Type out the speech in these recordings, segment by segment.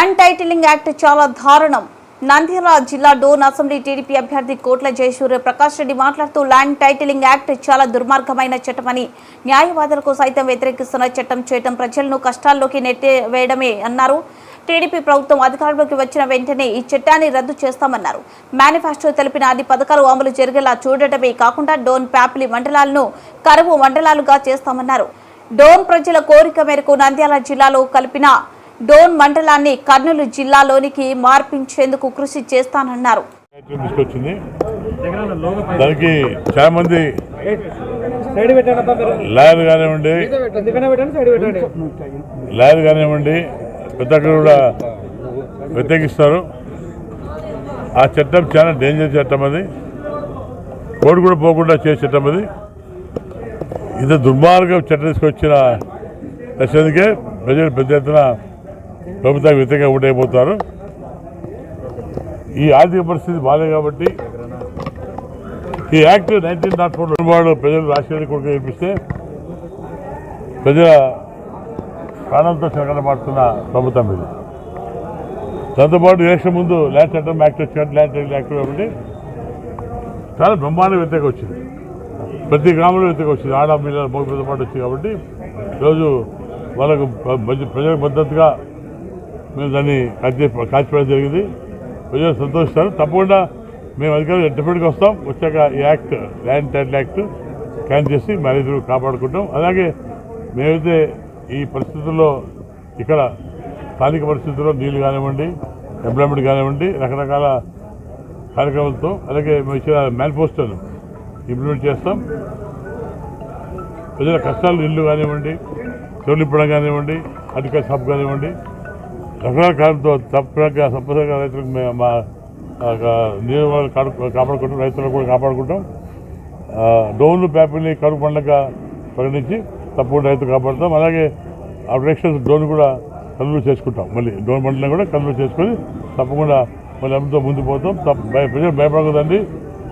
Land titling act చాలా దారుణం. నంద్యాల జిల్లా డోన్ అసెంబ్లీ టీడీపీ అభ్యర్థి కోట్ల జయసూర్య ప్రకాష్ రెడ్డి మాట్లాడుతూ ల్యాండ్ టైటిలింగ్ యాక్ట్ చాలా దుర్మార్గమైన చట్టమని న్యాయవాదులకు సైతం వ్యతిరేకిస్తున్న చట్టం చేయటం ప్రజలను కష్టాల్లోకి నెట్టివేయడమే అన్నారు. టీడీపీ ప్రభుత్వం అధికారంలోకి వచ్చిన వెంటనే ఈ చట్టాన్ని రద్దు చేస్తామన్నారు. మేనిఫెస్టో తెలిపిన అన్ని పథకాలు అమలు జరిగేలా చూడటమే కాకుండా డోన్ ప్యాపిలి మండలాలను కరువు మండలాలుగా చేస్తామన్నారు. డోన్ ప్రజల కోరిక మేరకు నంద్యాల జిల్లాలో కలిపిన డోన్ మండలాన్ని కర్నూలు జిల్లాలోనికి మార్పించేందుకు కృషి చేస్తానన్నారు. తీసుకొచ్చింది. దానికి చాలా మంది లాయర్ కానివ్వండి లాయర్ కానివ్వండి పెద్ద కూడా వ్యతిరేకిస్తారు. ఆ చట్టం చాలా డేంజర్ చట్టం అది. కోడి కూడా పోకుండా చేసే చట్టం అది. ఇంత దుర్మార్గం చట్టం తీసుకొచ్చిన దశకే ప్రజలు పెద్ద ఎత్తున ప్రభుత్వం వ్యతిరేకంగా ఓటైపోతారు. ఈ ఆర్థిక పరిస్థితి బాగాలేదు కాబట్టి ఈ యాక్ట్ నైన్టీన్ నాట్ ఫోర్ వాడు ప్రజలు రాజకీయాలు కొడుకు గెలిపిస్తే ప్రజల ప్రాణంతో చెలకడమాడుతున్న ప్రభుత్వం ఇది. దాంతోపాటు ఎలక్షన్ ముందు ల్యాండ్ చట్టం యాక్ట్ వచ్చినట్టు ల్యాండ్ టైటిల్ యాక్ట్ కాబట్టి చాలా బ్రహ్మాండ వ్యతిరేక వచ్చింది. ప్రతి గ్రామంలో వ్యతిరేక వచ్చింది. ఆడ పిల్లల మగపిల్లతో పాటు వచ్చింది కాబట్టి ఈరోజు వాళ్ళకు ప్రజలకు మద్దతుగా మేము దాన్ని కాచి కాల్చిపోవడం జరిగింది. ప్రజలు సంతోషిస్తారు. తప్పకుండా మేము అధికారులు డెఫినెట్గా వస్తాం. వచ్చాక ఈ యాక్ట్ ల్యాండ్ టైటిల్ యాక్ట్ క్యాన్ చేసి మ్యారేజ్ కాపాడుకుంటాం. అలాగే మేమైతే ఈ పరిస్థితుల్లో ఇక్కడ స్థానిక పరిస్థితుల్లో నీళ్ళు కానివ్వండి ఎంప్లాయ్మెంట్ కానివ్వండి రకరకాల కార్యక్రమాలతో అలాగే మేము ఇచ్చిన మేనిఫెస్టోను ఇంప్లిమెంట్ చేస్తాం. ప్రజల కష్టాలు ఇల్లు కానివ్వండి చెవులు ఇప్పడం కానివ్వండి అధిక షాప్ కానివ్వండి రకరకాల తప్పగా తప్పక తప్పనిసరిగా రైతులకు మేము మా నీరు కాపాడుకుంటాం రైతులను కూడా కాపాడుకుంటాం. డోన్లు ప్యాపిల్ని కరువు పండుగ ప్రకటించి తప్పకుండా రైతు కాపాడుతాం. అలాగే ఆ ఎలక్షన్స్ డోన్ కూడా కన్నులు చేసుకుంటాం. మళ్ళీ డోన్ పంటలను కూడా కన్నులు చేసుకొని తప్పకుండా మళ్ళీ అమ్మతో ముందు పోతాం. తప్ప భయ- ప్రజలు భయపడకూడదండి.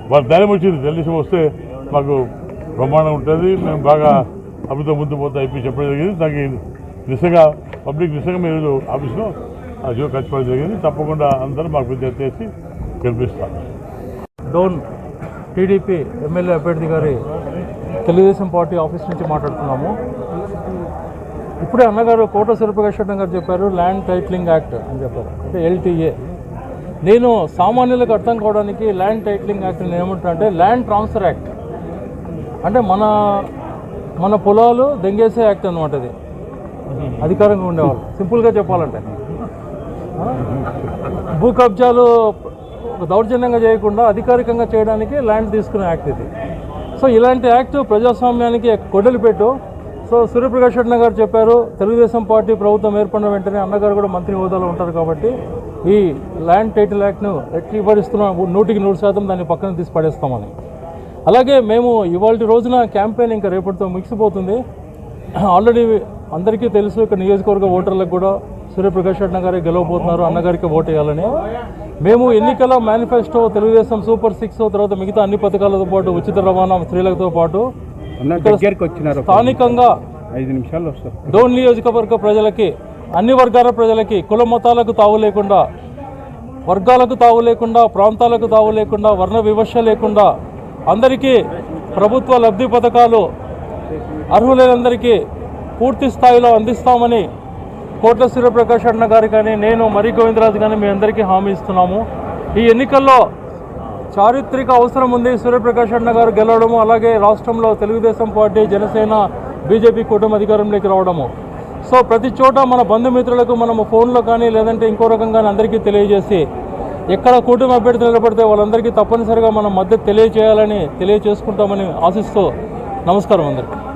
వాళ్ళ ధైర్యం వచ్చింది. తెలుసు వస్తే మాకు బ్రహ్మాండం ఉంటుంది. మేము బాగా అమ్మతో ముందు పోతా అయిపోయి చెప్పడం జరిగింది. దానికి దిశగా పబ్లిక్ నిజంగా మీరు ఆఫీస్లో ఆ జీవో ఖర్చుకోవడం జరిగింది. తప్పకుండా అందరూ మాకు విద్య చేసి గెలిపిస్తాం డోన్ టీడీపీ ఎమ్మెల్యే అభ్యర్థి గారి తెలుగుదేశం పార్టీ ఆఫీస్ నుంచి మాట్లాడుతున్నాము. ఇప్పుడే అన్నగారు కోట శిల్పకృష్ణ గారు చెప్పారు ల్యాండ్ టైటిలింగ్ యాక్ట్ అని చెప్పారు. అంటే ఎల్టీఏ. నేను సామాన్యులకు అర్థం కావడానికి ల్యాండ్ టైటిలింగ్ యాక్ట్ నేను ఏమంటా అంటే ల్యాండ్ ట్రాన్స్ఫర్ యాక్ట్ అంటే మన మన పొలాలు దెంగేసే యాక్ట్ అనమాట ఇది అధికారంగా ఉండేవాళ్ళు. సింపుల్గా చెప్పాలంటే? భూ కబ్జాలు దౌర్జన్యంగా చేయకుండా అధికారికంగా చేయడానికి ల్యాండ్ తీసుకునే యాక్ట్ ఇది. సో ఇలాంటి యాక్ట్ ప్రజాస్వామ్యానికి కొడలు పెట్టు. సో సూర్యప్రకాష్ రెడ్డి గారు చెప్పారు తెలుగుదేశం పార్టీ ప్రభుత్వం ఏర్పడిన వెంటనే అన్నగారు కూడా మంత్రి హోదాలో ఉంటారు కాబట్టి ఈ ల్యాండ్ టైటిల్ యాక్ట్ను ఎట్టిపరిస్తున్న నూటికి నూరు శాతం దాన్ని పక్కన తీసి పడేస్తామని. అలాగే మేము ఇవాళ రోజున క్యాంపెయిన్ ఇంకా రేపటితో ముగిసిపోతుంది. ఆల్రెడీ అందరికీ తెలుసు ఇక్కడ నియోజకవర్గ ఓటర్లకు కూడా సూర్యప్రకాష్ రెడ్డి గారే గెలవబోతున్నారు అన్నగారికి ఓటు వేయాలని. మేము ఎన్నికల మేనిఫెస్టో తెలుగుదేశం సూపర్ సిక్స్ తర్వాత మిగతా అన్ని పథకాలతో పాటు ఉచిత రవాణా స్త్రీలతో పాటు అన్న స్థానికంగా ఐదు నిమిషాలు డోన్ నియోజకవర్గ ప్రజలకి అన్ని వర్గాల ప్రజలకి కుల మతాలకు తావు లేకుండా వర్గాలకు తావు లేకుండా ప్రాంతాలకు తావు లేకుండా వర్ణ వివక్ష లేకుండా అందరికీ ప్రభుత్వ లబ్ధి పథకాలు అర్హులైనందరికీ పూర్తి స్థాయిలో అందిస్తామని కోట్ల సూర్యప్రకాష్ అన్న గారి కానీ నేను మరి గోవిందరాజు కానీ మీ అందరికీ హామీ ఇస్తున్నాము. ఈ ఎన్నికల్లో చారిత్రక అవసరం ఉంది. సూర్యప్రకాష్ అన్న గారు గెలవడము అలాగే రాష్ట్రంలో తెలుగుదేశం పార్టీ జనసేన బీజేపీ కూటమి అధికారంలోకి రావడము. సో ప్రతి చోట మన బంధుమిత్రులకు మనము ఫోన్లో కానీ లేదంటే ఇంకో రకంగా అందరికీ తెలియజేసి ఎక్కడ కూటమి అభ్యర్థి నిలబడితే వాళ్ళందరికీ తప్పనిసరిగా మనం మద్దతు తెలియజేయాలని తెలియజేసుకుంటామని ఆశిస్తూ నమస్కారం అందరికీ.